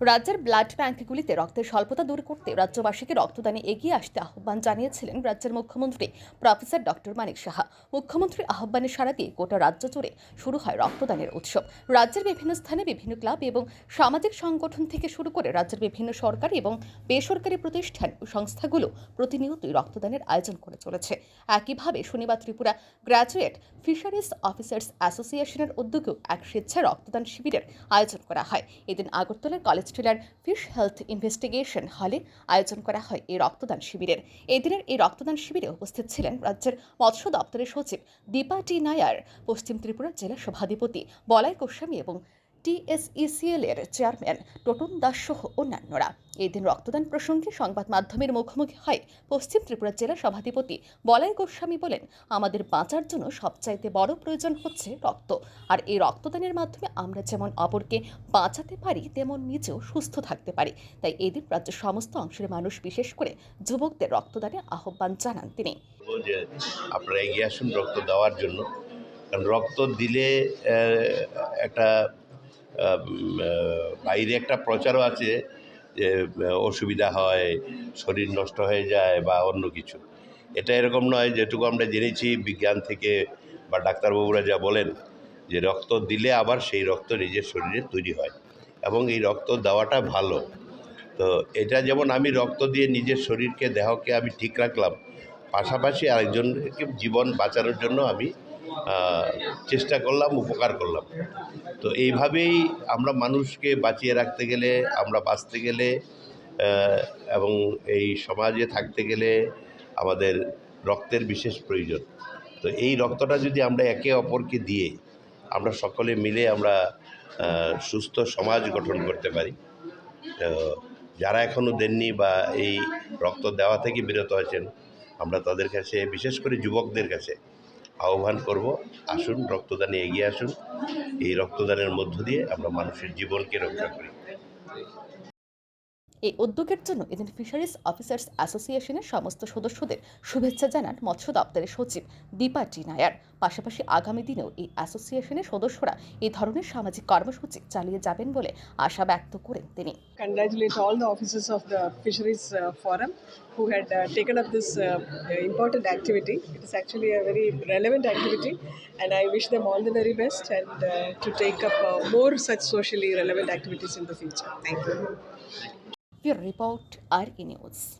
রাজ্যের ব্লাড ব্যাংকগুলিতে রক্তের স্বল্পতা দূর করতে রাজ্যবাসীকে রক্তদানে এগিয়ে আসতে আহ্বান জানিয়েছিলেন রাজ্যের মুখ্যমন্ত্রী প্রফেসর ডক্টর মানিক সাহা। মুখ্যমন্ত্রীর আহ্বানে সাড়া দিয়ে গোটা রাজ্য জুড়ে শুরু হয় রক্তদানের উৎসব। রাজ্যের বিভিন্ন স্থানে বিভিন্ন ক্লাব এবং সামাজিক সংগঠন থেকে শুরু করে রাজ্যের বিভিন্ন সরকারি এবং বেসরকারি প্রতিষ্ঠান ও সংস্থাগুলো প্রতিনিয়তই রক্তদানের আয়োজন করে চলেছে। একইভাবে শনিবার ত্রিপুরা গ্র্যাজুয়েট ফিশারিজ অফিসার্স অ্যাসোসিয়েশনের উদ্যোগেও এক স্বেচ্ছা রক্তদান শিবিরের আয়োজন করা হয়। এদিন আগরতলার কলেজ স্ট্রিলার ফিশ হেলথ ইনভেস্টিগেশন হলে আয়োজন করা হয় এই রক্তদান শিবিরের। এদিনের এই রক্তদান শিবিরে উপস্থিত ছিলেন রাজ্যের মৎস্য দপ্তরের সচিব দীপা টি নায়ার, পশ্চিম ত্রিপুরা জেলা সভাধিপতি বলাই গোস্বামী এবং টিএসইসিএল এর চেয়ারম্যান টোটন দাস সহ অন্যান্যরা। এই দিন রক্তদান প্রসঙ্গে সংবাদ মাধ্যমের মুখোমুখি হয় পশ্চিম ত্রিপুরা জেলা সভাধিপতি বলাই গোস্বামী বলেন, আমাদের বাঁচার জন্য সবচাইতে বড় প্রয়োজন হচ্ছে রক্ত। আর এই রক্তদানের মাধ্যমে আমরা যেমন অপরকে বাঁচাতে পারি, তেমন নিজেও সুস্থ থাকতে পারি। তাই এদিন রাজ্যের সমস্ত অংশের মানুষ, বিশেষ করে যুবকদের রক্তদানে আহ্বান জানান তিনি। আপনারা এগিয়ে আসুন রক্ত দেওয়ার জন্য। কারণ রক্ত দিলে একটা বাইরে একটা প্রচারও আছে যে অসুবিধা হয়, শরীর নষ্ট হয়ে যায় বা অন্য কিছু। এটা এরকম নয়, যেটুকু আমরা জেনেছি বিজ্ঞান থেকে বা ডাক্তারবাবুরা যা বলেন, যে রক্ত দিলে আবার সেই রক্ত নিজের শরীরে তৈরি হয় এবং এই রক্ত দেওয়াটা ভালো। তো এটা যেমন আমি রক্ত দিয়ে নিজের শরীরকে, দেহকে আমি ঠিক রাখলাম, পাশাপাশি আরেকজনকে জীবন বাঁচানোর জন্য আমি চেষ্টা করলাম, উপকার করলাম। তো এইভাবেই আমরা মানুষকে বাঁচিয়ে রাখতে গেলে, আমরা বাঁচতে গেলে এবং এই সমাজে থাকতে গেলে আমাদের রক্তের বিশেষ প্রয়োজন। তো এই রক্তটা যদি আমরা একে অপরকে দিয়ে আমরা সকলে মিলে আমরা সুস্থ সমাজ গঠন করতে পারি যারা এখনও দেননি বা এই রক্ত দেওয়া থেকে বিরত আছেন, আমরা তাদের কাছে, বিশেষ করে যুবকদের কাছে আহ্বান করব, আসুন, রক্তদানে এগিয়ে আসুন। এই রক্তদানের মধ্য দিয়ে আমরা মানুষের জীবনকে রক্ষা করি। এই উদ্যোগের জন্য এদিন ফিশারিজ অফিসার্স অ্যাসোসিয়েশনের সমস্ত সদস্যদের শুভেচ্ছা জানান মৎস্য দপ্তরের সচিব দীপা টি নায়ার। পাশাপাশি আগামী দিনেও এই অ্যাসোসিয়েশনের সদস্যরা এই ধরনের সামাজিক কর্মসূচি চালিয়ে যাবেন বলে আশা ব্যক্ত করেন তিনি। Congratulate all the officers of the fisheries forum who had taken up this important activity is actually a relevant activity and I wish them all the best and to take up more such socially relevant activities in the future thank you your report or news.